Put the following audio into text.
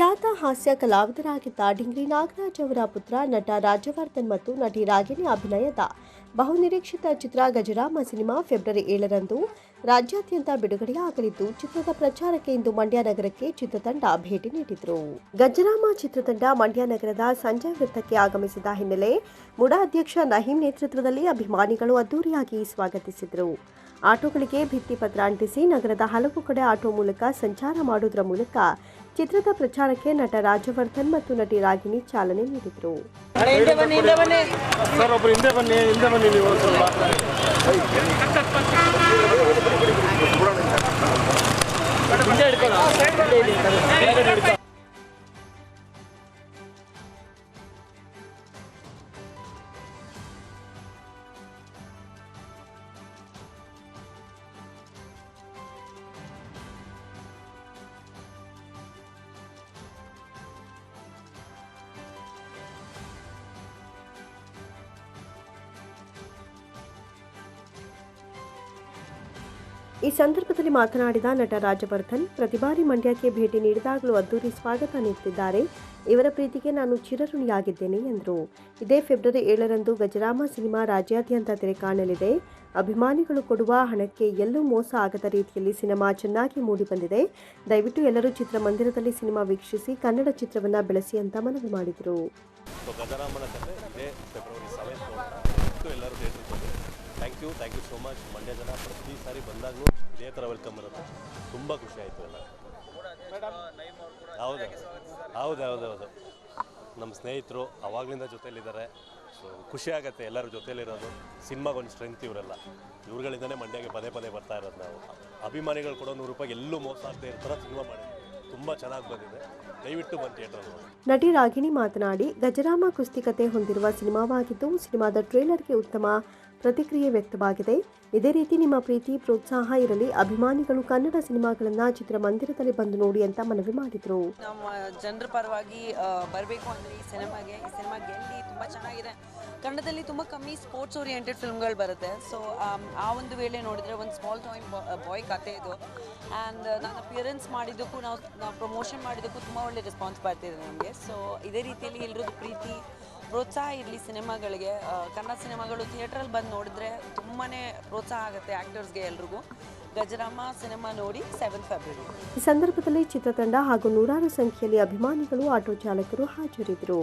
ಖ್ಯಾತ ಹಾಸ್ಯ ಕಲಾವಿದರಾಗಿದ್ದ ಡಿಂಗ್ರಿ ನಾಗರಾಜ್ ಅವರ ಪುತ್ರ ನಟ ರಾಜವರ್ಧನ್ ಮತ್ತು ನಟಿ ರಾಗಿಣಿ ಅಭಿನಯದ ಬಹುನಿರೀಕ್ಷಿತ ಚಿತ್ರ ಗಜರಾಮ ಸಿನಿಮಾ ಫೆಬ್ರವರಿ ಏಳರಂದು ರಾಜ್ಯಾದ್ಯಂತ ಬಿಡುಗಡೆಯಾಗಲಿದ್ದು, ಚಿತ್ರದ ಪ್ರಚಾರಕ್ಕೆ ಇಂದು ಮಂಡ್ಯ ನಗರಕ್ಕೆ ಚಿತ್ರತಂಡ ಭೇಟಿ ನೀಡಿದ್ರು. ಗಜರಾಮ ಚಿತ್ರತಂಡ ಮಂಡ್ಯ ನಗರದ ಸಂಜಯ್ ವೃತ್ತಕ್ಕೆ ಆಗಮಿಸಿದ ಹಿನ್ನೆಲೆ ಮುಡಾ ಅಧ್ಯಕ್ಷ ನಹೀಂ ನೇತೃತ್ವದಲ್ಲಿ ಅಭಿಮಾನಿಗಳು ಅದ್ದೂರಿಯಾಗಿ ಸ್ವಾಗತಿಸಿದರು. ಆಟೋಗಳಿಗೆ ಭಿತ್ತಿಪತ್ರ ಅಂಟಿಸಿ ನಗರದ ಹಲವು ಕಡೆ ಆಟೋ ಮೂಲಕ ಸಂಚಾರ ಮಾಡುವುದರ ಮೂಲಕ ಚಿತ್ರದ ಪ್ರಚಾರಕ್ಕೆ ನಟ ರಾಜವರ್ಧನ್ ಮತ್ತು ನಟಿ ರಾಗಿಣಿ ಚಾಲನೆ ನೀಡಿದರು. ಈ ಸಂದರ್ಭದಲ್ಲಿ ಮಾತನಾಡಿದ ನಟ ರಾಜವರ್ಧನ್ ಪ್ರತಿ ಬಾರಿ ಮಂಡ್ಯಕ್ಕೆ ಭೇಟಿ ನೀಡಿದಾಗಲೂ ಅದ್ದೂರಿ ಸ್ವಾಗತ ನೀಡುತ್ತಿದ್ದಾರೆ. ಇವರ ಪ್ರೀತಿಗೆ ನಾನು ಚಿರಋಣಿಯಾಗಿದ್ದೇನೆ, ಎಂದರು. ಇದೇ ಫೆಬ್ರವರಿ ಏಳರಂದು ಗಜರಾಮ ಸಿನಿಮಾ ರಾಜ್ಯಾದ್ಯಂತ ತೆರೆ ಕಾಣಲಿದೆ. ಅಭಿಮಾನಿಗಳು ಕೊಡುವ ಹಣಕ್ಕೆ ಎಲ್ಲೂ ಮೋಸ ಆಗದ ರೀತಿಯಲ್ಲಿ ಸಿನಿಮಾ ಚೆನ್ನಾಗಿ ಮೂಡಿಬಂದಿದೆ. ದಯವಿಟ್ಟು ಎಲ್ಲರೂ ಚಿತ್ರಮಂದಿರದಲ್ಲಿ ಸಿನಿಮಾ ವೀಕ್ಷಿಸಿ ಕನ್ನಡ ಚಿತ್ರವನ್ನ ಬೆಳೆಸಿ ಅಂತ ಮನವಿ ಮಾಡಿದರು. Thank you thank you so much. Mandya ಜನ ಪ್ರತಿ ಸಾರಿ ಬಂದಾಗಲೂ ಇದೇ ಥರ ವೆಲ್ಕಮ್ ಇರುತ್ತೆ. ತುಂಬ ಖುಷಿ ಆಯಿತು ಎಲ್ಲ. ಹೌದು ಹೌದು ಹೌದು ಹೌದು. ನಮ್ಮ ಸ್ನೇಹಿತರು ಅವಾಗಲಿಂದ ಜೊತೆಯಲ್ಲಿದ್ದಾರೆ. ಸೊ ಖುಷಿ ಆಗುತ್ತೆ ಎಲ್ಲರ ಜೊತೆಲಿರೋದು ಸಿನಿಮಾಗೊಂದು ಸ್ಟ್ರೆಂತ್ ಇವರೆಲ್ಲ. ಇವ್ರುಗಳಿಂದನೇ ಮಂಡ್ಯಗೆ ಪದೇ ಪದೇ ಬರ್ತಾ ಇರೋದು ನಾವು. ಅಭಿಮಾನಿಗಳು ಕೂಡ ನೂರು ರೂಪಾಯಿಗೆ ಎಲ್ಲೂ ಮೋಸ ಆಗದೆ ಇರ್ತಾರೆ ಸಿನಿಮಾ ಮಾಡಿ. ತುಂಬ ಚೆನ್ನಾಗಿ ಬಂದಿದೆ. ದಯವಿಟ್ಟು ಬಂದು ಥಿಯೇಟರ್ ನಟಿ ರಾಗಿಣಿ ಮಾತನಾಡಿ, ಗಜರಾಮ ಕುಸ್ತಿ ಕತೆ ಹೊಂದಿರುವ ಸಿನಿಮಾವಾಗಿದ್ದು ಸಿನಿಮಾದ ಟ್ರೇಲರ್ಗೆ ಉತ್ತಮ. ಪ್ರತಿಕ್ರಿಯೆ ವ್ಯಕ್ತವಾಗಿದೆ. ಇದೇ ರೀತಿ ನಿಮ್ಮ ಪ್ರೀತಿ, ಪ್ರೋತ್ಸಾಹ ಇರಲಿ. ಅಭಿಮಾನಿಗಳು ಕನ್ನಡ ಸಿನಿಮಾಗಳನ್ನ ಚಿತ್ರಮಂದಿರದಲ್ಲಿ ಬಂದು ನೋಡಿ ಅಂತ ಮನವಿ ಮಾಡಿದ್ರು. ನಮ್ಮ ಜನರ ಪರವಾಗಿ ಬರಬೇಕು ಅಂದರೆ ಈ ಸಿನಿಮಾಗೆ, ಈ ಸಿನಿಮಾ ಗೆಲ್ಲಿ ತುಂಬ ಚೆನ್ನಾಗಿದೆ. ಕನ್ನಡದಲ್ಲಿ ತುಂಬ ಕಮ್ಮಿ ಸ್ಪೋರ್ಟ್ಸ್ ಓರಿಯೆಂಟೆಡ್ ಫಿಲ್ಮ್ಗಳು ಬರುತ್ತೆ. ಸೊ ಆ ಒಂದು ವೇಳೆ ನೋಡಿದರೆ ಒಂದು ಸ್ಮಾಲ್ ಟಾಯ್ ಬಾಯ್ ಕತೆ ಇದು. ಆ್ಯಂಡ್ ನಾನು ಅಪಿಯರೆನ್ಸ್ ಮಾಡಿದ್ದಕ್ಕೂ, ನಾವು ಪ್ರಮೋಷನ್ ಮಾಡಿದ್ದಕ್ಕೂ ತುಂಬ ಒಳ್ಳೆ ರೆಸ್ಪಾನ್ಸ್ ಬರ್ತಿದೆ ನಮಗೆ. ಸೊ ಇದೇ ರೀತಿಯಲ್ಲಿ ಎಲ್ರದ್ದು ಪ್ರೀತಿ ಪ್ರೋತ್ಸಾಹ ಇರಲಿ ಸಿನಿಮಾಗಳಿಗೆ. ಕನ್ನಡ ಸಿನಿಮಾಗಳು ಥಿಯೇಟ್ರಲ್ಲಿ ಬಂದು ನೋಡಿದ್ರೆ ತುಂಬಾ ಪ್ರೋತ್ಸಾಹ ಆಗುತ್ತೆ ಆ್ಯಕ್ಟರ್ಸ್ಗೆ ಎಲ್ರಿಗೂ. ಗಜರಾಮ ಸಿನಿಮಾ ನೋಡಿ ಸೆವೆನ್ ಫೆಬ್ರವರಿ ಈ ಸಂದರ್ಭದಲ್ಲಿ ಚಿತ್ರತಂಡ ಹಾಗೂ ನೂರಾರು ಸಂಖ್ಯೆಯಲ್ಲಿ ಅಭಿಮಾನಿಗಳು ಆಟೋ ಚಾಲಕರು ಹಾಜರಿದ್ದರು.